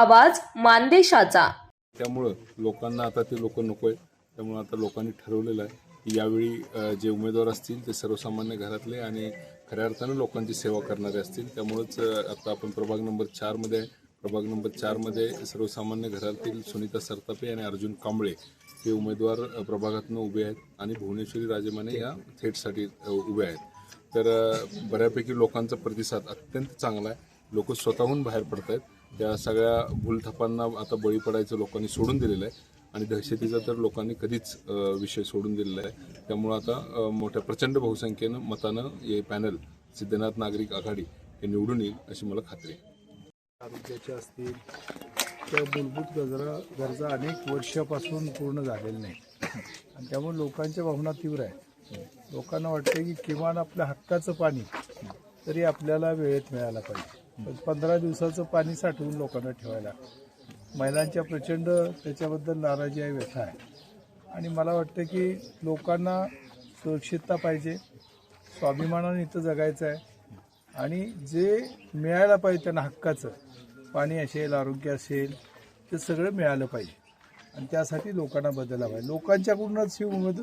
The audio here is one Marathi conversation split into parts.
आवाज मानदेशाचा. त्यामुळं लोकांना आता ते लोक नको आहे त्यामुळं आता लोकांनी ठरवलेलं आहे की यावेळी जे उमेदवार असतील ते सर्वसामान्य घरातले आणि खऱ्या अर्थानं लोकांची सेवा करणारे असतील. त्यामुळंच आता आपण प्रभाग नंबर चारमध्ये आहे. प्रभाग नंबर चारमध्ये सर्वसामान्य घरातील सुनीता सरतापे आणि अर्जुन कांबळे हे उमेदवार प्रभागातून प्रभागातनं उभे आहेत आणि भुवनेश्वरी राजेमाने या थेटसाठी उभे आहेत. तर बऱ्यापैकी लोकांचा प्रतिसाद अत्यंत चांगला आहे. लोक स्वतःहून बाहेर पडत आहेत त्या सगळ्या भूलथापांना आता बळी पडायचं लोकांनी सोडून दिलेलं आहे. आणि दहशतीचा तर लोकांनी कधीच विषय सोडून दिलेला आहे. त्यामुळं आता मोठ्या प्रचंड बहुसंख्येनं मतानं हे पॅनल सिद्धनाथ नागरिक आघाडी हे निवडून येईल अशी मला खात्री आहे. आरोग्याच्या असतील त्या मूलभूत गजरा गरजा अनेक वर्षापासून पूर्ण झालेल्या नाही आणि त्यामुळे लोकांच्या भावना तीव्र आहे लोकांना वाटतं की किमान आपल्या हक्काचं पाणी तरी आपल्याला वेळेत मिळायला पाहिजे. पंधरा दिवसाचं पाणी साठवून लोकांना ठेवायला. महिलांच्या प्रचंड त्याच्याबद्दल नाराजी आहे व्यथा आहे. आणि मला वाटतं की लोकांना सुरक्षितता पाहिजे. स्वाभिमानाने इथं जगायचं आहे. आणि जे मिळायला पाहिजे त्यांना हक्काचं. पाणी असेल आरोग्य असेल ते सगळं मिळालं पाहिजे. आणि त्यासाठी लोकांना बदलला पाहिजे लोकांच्याकडूनच ही उमेद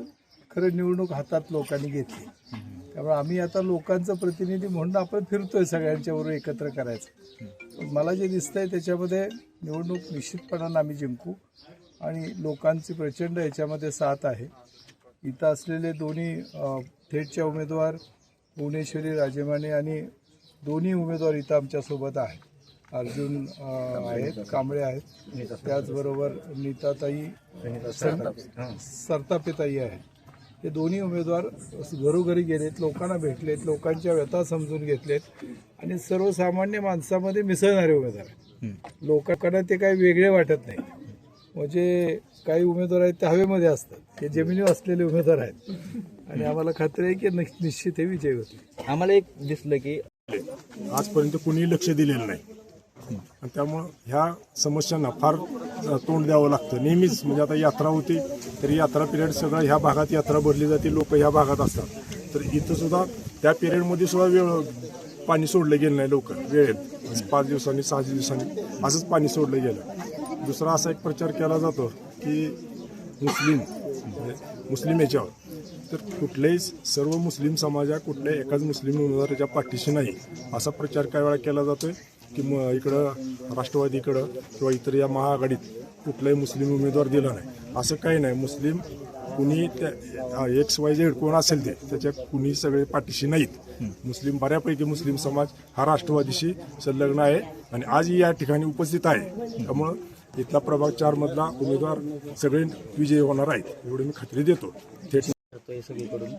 खरं निवडणूक हातात लोकांनी घेतली. त्यामुळे आम्ही आता लोकांचं प्रतिनिधी म्हणून आपण फिरतोय सगळ्यांच्या बरोबर एकत्र करायचं. मला जे दिसतंय त्याच्यामध्ये निवडणूक निश्चितपणानं आम्ही जिंकू आणि लोकांची प्रचंड याच्यामध्ये साथ आहे. इथं असलेले दोन्ही थेटचे उमेदवार भुवनेश्वरी राजेमाने आणि दोन्ही उमेदवार इथं आमच्यासोबत आहेत. अर्जुन आहेत कांबळे आहेत. त्याचबरोबर नीताताई सरतापेताई आहेत. हे दोन्ही उमेदवार घरोघरी गेलेत लोकांना भेटलेत लोकांच्या व्यथा समजून घेतलेत आणि सर्वसामान्य माणसामध्ये मिसळणारे उमेदवार आहेत. लोकांना ते काही वेगळे वाटत नाही. म्हणजे काही उमेदवार आहेत ते हवेमध्ये असतात. हे जमिनीवर असलेले उमेदवार आहेत. आणि आम्हाला खात्री आहे की निश्च- निश्चित हे विजय होतील. आम्हाला एक दिसलं की आजपर्यंत कुणीही लक्ष दिलेलं नाही. आणि त्यामुळं ह्या समस्यांना फार तोंड द्यावं लागतं. नेहमीच म्हणजे आता यात्रा होती तरी यात्रा पिरियड सगळं ह्या भागात यात्रा भरली जाते लोक ह्या भागात असतात. तर इथं सुद्धा त्या पिरियडमध्ये सुद्धा वेळ पाणी सोडलं गेलं नाही लवकर वेळेत. पाच दिवसांनी सहा दिवसांनी असंच पाणी सोडलं गेलं. दुसरा असा एक प्रचार केला जातो की मुस्लिम म्हणजे मुस्लिम याच्यावर. तर कुठल्याही सर्व मुस्लिम समाजा कुठल्याही एकाच मुस्लिम उमेदवाराच्या पाठीशी नाही. असा प्रचार काही वेळा केला जातोय. की मग इकडं राष्ट्रवादीकडं किंवा इतर या महाआघाडीत कुठलाही मुस्लिम उमेदवार दिला नाही. असं काही नाही. मुस्लिम कुणी त्या एक्स वाय झेड कोण असेल ते त्याच्या कुणी सगळे पाठीशी नाहीत. मुस्लिम बऱ्यापैकी मुस्लिम समाज हा राष्ट्रवादीशी संलग्न आहे आणि आजही या ठिकाणी उपस्थित आहे. त्यामुळं इथला प्रभाग चारमधला उमेदवार सगळे विजयी होणार आहेत एवढी मी खात्री देतो. थेट करतोय सगळीकडून.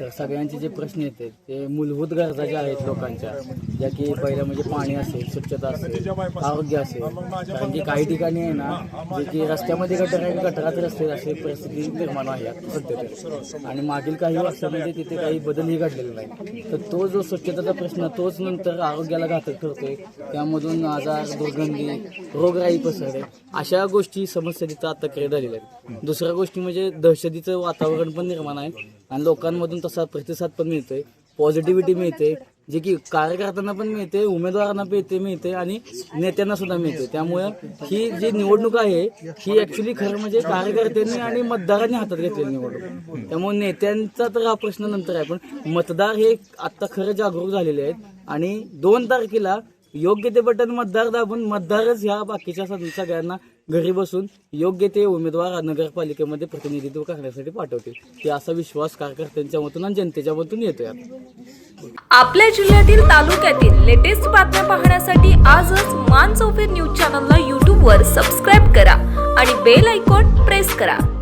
तर सगळ्यांचे जे प्रश्न येतात ते मूलभूत गरजा ज्या आहेत लोकांच्या ज्या की पहिल्या म्हणजे पाणी असेल स्वच्छता असेल आरोग्य असेल. कारण की काही ठिकाणी आहे ना जे की रस्त्यामध्ये गटर आहे गटरात रस्ते असे परिस्थिती निर्माण आहे सध्या आणि मागील काही वर्षामध्ये तिथे काही बदलही घडलेला नाही. तर तो जो स्वच्छतेचा प्रश्न तोच नंतर आरोग्याला घातक ठरतोय. त्यामधून आजार दुर्गंधी रोगराई पसरते. अशा गोष्टी समस्या तिथं आता क्रिएट झालेल्या आहेत. दुसऱ्या गोष्टी म्हणजे दहशतीचं वातावरण पण निर्माण आहे. आणि लोकांमधून तसा प्रतिसाद पण मिळतोय. पॉझिटिव्हिटी मिळते. जे की कार्यकर्त्यांना पण मिळते उमेदवारांना मिळते मिळते आणि नेत्यांना सुद्धा मिळते. त्यामुळे ही जी निवडणूक आहे ही ऍक्च्युली खरं म्हणजे कार्यकर्त्यांनी आणि मतदारांनी हातात घेतलेली निवडणूक. त्यामुळे नेत्यांचा तर हा प्रश्न नंतर आहे. पण मतदार हे आता खरं जागरूक झालेले आहेत. आणि दोन तारखेला योग्य ते बटन मतदार दाबून मतदारच ह्या बाकीच्या सग- सगळ्यांना घरी बसून योग्य ते उमेदवार नगरपालिकेमध्ये प्रतिनिधित्व करण्यासाठी पाठवतील. ते असा विश्वास कार्यकर्त्यांच्या मधून आणि जनतेच्या मधून येतोय आता. आपल्या जिल्ह्यातील तालुक्यातील लेटेस्ट बातम्या पाहण्यासाठी आजच मान चौफेर न्यूज चॅनलला यूट्यूबवर सबस्क्राईब करा आणि बेल आयकॉन प्रेस करा.